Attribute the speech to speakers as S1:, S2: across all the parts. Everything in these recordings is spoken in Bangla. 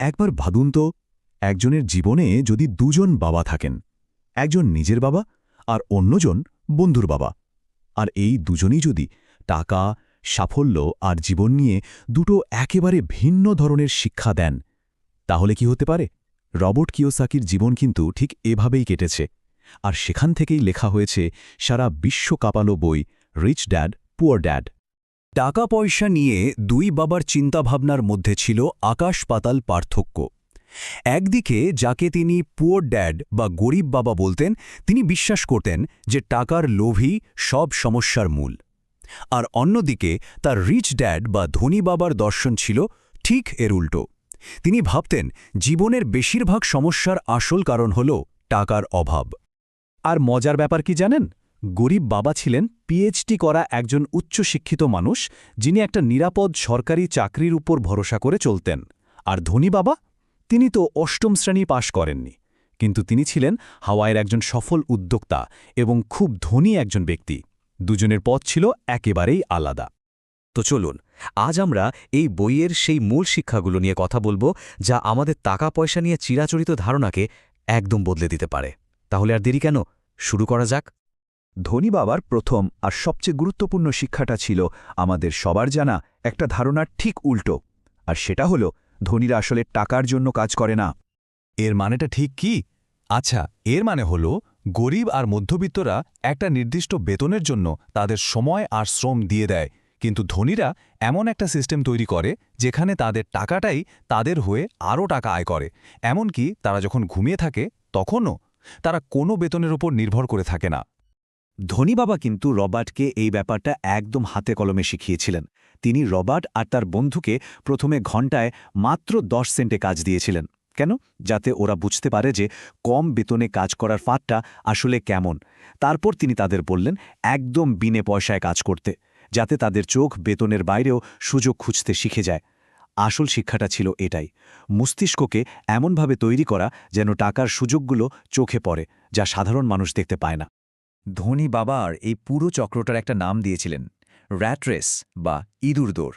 S1: একবার ভাবুন তো, একজনের জীবনে যদি দুজন বাবা থাকেন, একজন নিজের বাবা আর অন্যজন বন্ধুর বাবা। আর এই দুজনই যদি টাকা, সাফল্য আর জীবন নিয়ে দুটো একেবারে ভিন্ন ধরনের শিক্ষা দেন, তাহলে কি হতে পারে? রবর্ট কিওসাকির জীবন কিন্তু ঠিক এভাবেই কেটেছে। আর সেখান থেকেই লেখা হয়েছে, সারা বিশ্ব কাঁপালো বই, রিচ ড্যাড, পুয়ার ড্যাড। টাকা পয়সা নিয়ে দুই বাবার চিন্তাভাবনার মধ্যে ছিল আকাশ পাতাল পার্থক্য। একদিকে যাকে তিনি পুয়ার ড্যাড বা গরিব বাবা বলতেন, তিনি বিশ্বাস করতেন যে টাকার লোভই সব সমস্যার মূল। আর অন্যদিকে তার রিচ ড্যাড বা ধনী বাবার দর্শন ছিল ঠিক এর উল্টো। তিনি ভাবতেন জীবনের বেশিরভাগ সমস্যার আসল কারণ হল টাকার অভাব। আর মজার ব্যাপার কি জানেন? গরিব বাবা ছিলেন পিএইচডি করা একজন উচ্চশিক্ষিত মানুষ যিনি একটা নিরাপদ সরকারি চাকরির উপর ভরসা করে চলতেন। আর ধনী বাবা? তিনি তো অষ্টম শ্রেণি পাশ করেননি। কিন্তু তিনি ছিলেন হাওয়াইয়ের একজন সফল উদ্যোক্তা এবং খুব ধনী একজন ব্যক্তি। দুজনের পথ ছিল একেবারেই আলাদা।
S2: তো চলুন, আজ আমরা এই বইয়ের সেই মূল শিক্ষাগুলো নিয়ে কথা বলব যা আমাদের টাকা পয়সা নিয়ে চিরাচরিত ধারণাকে একদম বদলে দিতে পারে। তাহলে আর দেরি কেন? শুরু করা যাক।
S1: ধনী বাবার প্রথম আর সবচেয়ে গুরুত্বপূর্ণ শিক্ষাটা ছিল আমাদের সবার জানা একটা ধারণার ঠিক উল্টো। আর সেটা হলো, ধনীরা আসলে টাকার জন্য কাজ করে না। এর মানেটা ঠিক কি? আচ্ছা এর মানে হল, গরিব আর মধ্যবিত্তরা একটা নির্দিষ্ট বেতনের জন্য তাদের সময় আর শ্রম দিয়ে দেয়। কিন্তু ধনীরা এমন একটা সিস্টেম তৈরি করে, যেখানে তাদের টাকাটাই তাদের হয়ে আরও টাকা আয় করে। এমনকি তারা যখন ঘুমিয়ে থাকে, তখনও তারা কোনো বেতনের উপর নির্ভর করে থাকে না।
S3: ধনী বাবা কিন্তু রবার্টকে এই ব্যাপারটা একদম হাতে কলমে শিখিয়েছিলেন। তিনি রবার্ট আর তার বন্ধুকে প্রথমে ঘণ্টায় মাত্র দশ সেন্টে কাজ দিয়েছিলেন। কেন? যাতে ওরা বুঝতে পারে যে কম বেতনে কাজ করার ফাঁদটা আসলে কেমন। তারপর তিনি তাদের বললেন, একদম বিনে পয়সায় কাজ করতে, যাতে তাদের চোখ বেতনের বাইরেও সুযোগ খুঁজতে শিখে যায়। আসল শিক্ষাটা ছিল এটাই, মস্তিষ্ককে এমনভাবে তৈরি করা যেন টাকার সুযোগগুলো চোখে পড়ে, যা সাধারণ মানুষ দেখতে পায় না।
S1: ধনী বাবার এই পুরো চক্রটার একটা নাম দিয়েছিলেন, র্যাট রেস বা ইঁদুর দৌড়।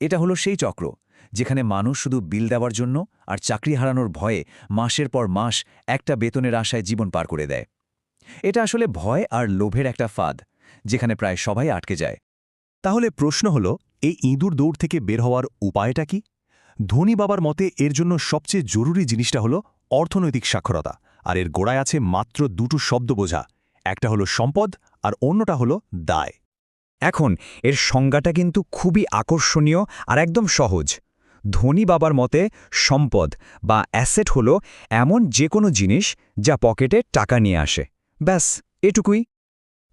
S1: এটা হলো সেই চক্র যেখানে মানুষ শুধু বিল দেওয়ার জন্য আর চাকরি হারানোর ভয়ে মাসের পর মাস একটা বেতনের আশায় জীবন পার করে দেয়। এটা আসলে ভয় আর লোভের একটা ফাঁদ যেখানে প্রায় সবাই আটকে যায়। তাহলে প্রশ্ন হল, এই ইঁদুর দৌড় থেকে বের হওয়ার উপায়টা কি? ধনী বাবার মতে এর জন্য সবচেয়ে জরুরি জিনিসটা হলো অর্থনৈতিক সাক্ষরতা, আর এর গোড়ায় আছে মাত্র দুটো শব্দ বোঝা একটা হলো সম্পদ আর অন্যটা হলো দায়।
S3: এখন, এর সংজ্ঞাটা কিন্তু খুবই আকর্ষণীয় আর একদম সহজ। ধনী বাবার মতে, সম্পদ বা অ্যাসেট হল এমন যে কোনো জিনিস যা পকেটে টাকা নিয়ে আসে। ব্যাস, এটুকুই।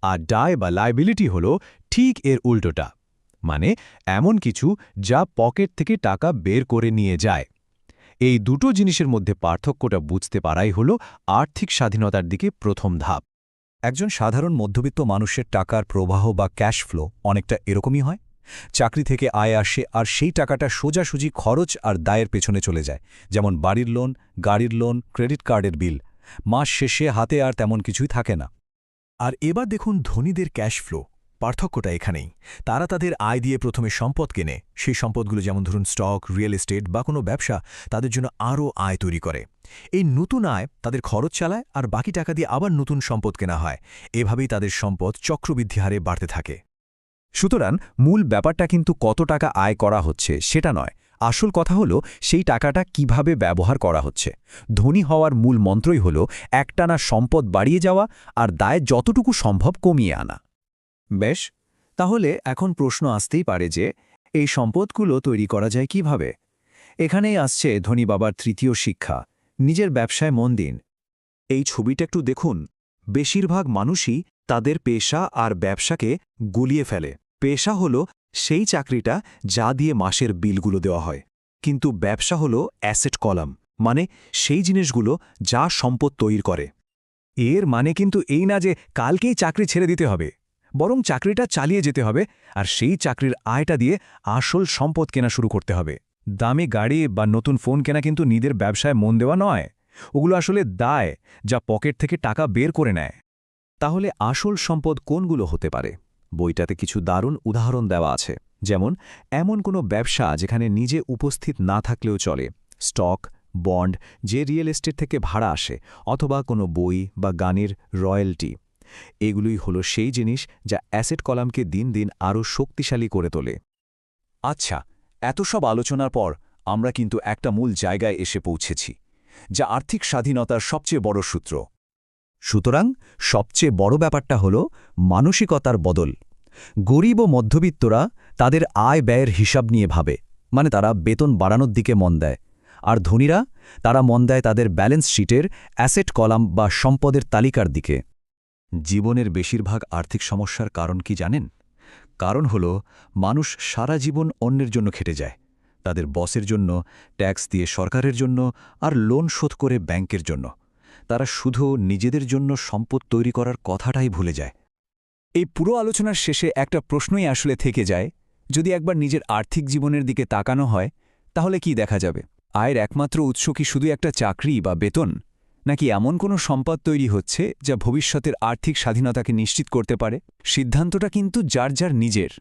S1: আর ডায় বা লাইবিলিটি হল ঠিক এর উল্টোটা। মানে এমন কিছু যা পকেট থেকে টাকা বের করে নিয়ে যায়। এই দুটো জিনিসের মধ্যে পার্থক্যটা বুঝতে পারাই হল আর্থিক স্বাধীনতার দিকে প্রথম ধাপ। একজন সাধারণ মধ্যবিত্ত মানুষের টাকার প্রবাহ বা ক্যাশ ফ্লো অনেকটা এরকমই হয়। চাকরি থেকে আয় আসে আর সেই টাকাটা সোজাসুজি খরচ আর দায়ের পেছনে চলে যায়, যেমন বাড়ির লোন, গাড়ির লোন, ক্রেডিট কার্ডের বিল। মাস শেষে হাতে আর তেমন কিছুই থাকে না। আর এবার দেখুন ধনীদের ক্যাশ ফ্লো। পার্থক্যটা এখানেই। তারা তাদের আয় দিয়ে প্রথমে সম্পদ কেনে। সেই সম্পদগুলো যেমন ধরুন স্টক, রিয়েল এস্টেট বা কোনো ব্যবসা, তাদের জন্য আরও আয় তৈরি করে। এই নতুন আয় তাদের খরচ চালায় আর বাকি টাকা দিয়ে আবার নতুন সম্পদ কেনা হয়। এভাবেই তাদের সম্পদ চক্রবৃদ্ধি হারে বাড়তে থাকে। সুতরাং মূল ব্যাপারটা কিন্তু কত টাকা আয় করা হচ্ছে সেটা নয়। আসল কথা হলো সেই টাকাটা কীভাবে ব্যবহার করা হচ্ছে। ধনী হওয়ার মূল মন্ত্রই হল একটানা সম্পদ বাড়িয়ে যাওয়া আর দায় যতটুকু সম্ভব কমিয়ে আনা। বেশ, তাহলে এখন প্রশ্ন আসতেই পারে যে, এই সম্পদগুলো তৈরি করা যায় কীভাবে? এখানেই আসছে ধনী বাবার তৃতীয় শিক্ষা, নিজের ব্যবসায় মন দিন। এই ছবিটা একটু দেখুন। বেশিরভাগ মানুষই তাদের পেশা আর ব্যবসাকে গুলিয়ে ফেলে। পেশা হল সেই চাকরিটা যা দিয়ে মাসের বিলগুলো দেওয়া হয়। কিন্তু ব্যবসা হল অ্যাসেট কলাম মানে সেই জিনিসগুলো যা সম্পদ তৈরি করে। এর মানে কিন্তু এই না যে কালকেই চাকরি ছেড়ে দিতে হবে। বরং চাকরিটা চালিয়ে যেতে হবে আর সেই চাকরির আয়টা দিয়ে আসল সম্পদ কেনা শুরু করতে হবে। দামি গাড়ি বা নতুন ফোন কেনা কিন্তু নিজের ব্যবসায় মন দেওয়া নয়। ওগুলো আসলে দায় যা পকেট থেকে টাকা বের করে নেয়। তাহলে আসল সম্পদ কোনগুলো হতে পারে? বইটাতে কিছু দারুণ উদাহরণ দেওয়া আছে। যেমন, এমন কোনো ব্যবসা যেখানে নিজে উপস্থিত না থাকলেও চলে। স্টক, বন্ড, যে রিয়েল এস্টেট থেকে ভাড়া আসে, অথবা কোনো বই বা গানের রয়্যালটি। এগুলোই হলো সেই জিনিস যা অ্যাসেট কলামকে দিন দিন আরও শক্তিশালী করে তোলে।
S3: আচ্ছা এত সব আলোচনার পর আমরা কিন্তু একটা মূল জায়গায় এসে পৌঁছেছি, যা আর্থিক স্বাধীনতার সবচেয়ে বড় সূত্র।
S2: সুতরাং সবচেয়ে বড় ব্যাপারটা হল মানসিকতার বদল। গরিব ও মধ্যবিত্তরা তাদের আয় ব্যয়ের হিসাব নিয়ে ভাবে মানে তারা বেতন বাড়ানোর দিকে মন দেয়। আর ধনীরা তারা মন দেয় তাদের ব্যালেন্স শিটের অ্যাসেট কলাম বা সম্পদের তালিকার দিকে।
S1: জীবনের বেশিরভাগ আর্থিক সমস্যার কারণ কি জানেন? কারণ হল, মানুষ সারা জীবন অন্যের জন্য খেটে যায়। তাদের বসের জন্য, ট্যাক্স দিয়ে সরকারের জন্য আর লোন শোধ করে ব্যাংকের জন্য। তারা শুধু নিজেদের জন্য সম্পদ তৈরি করার কথাটাই ভুলে যায়।
S3: এই পুরো আলোচনার শেষে একটা প্রশ্নই আসলে থেকে যায়, যদি একবার নিজের আর্থিক জীবনের দিকে তাকানো হয়, তাহলে কি দেখা যাবে? আয়ের একমাত্র উৎস কি শুধু একটা চাকরি বা বেতন? নাকি এমন কোনো সম্পদ তৈরি হচ্ছে যা ভবিষ্যতের আর্থিক স্বাধীনতাকে নিশ্চিত করতে পারে? সিদ্ধান্তটা কিন্তু যার যার নিজের।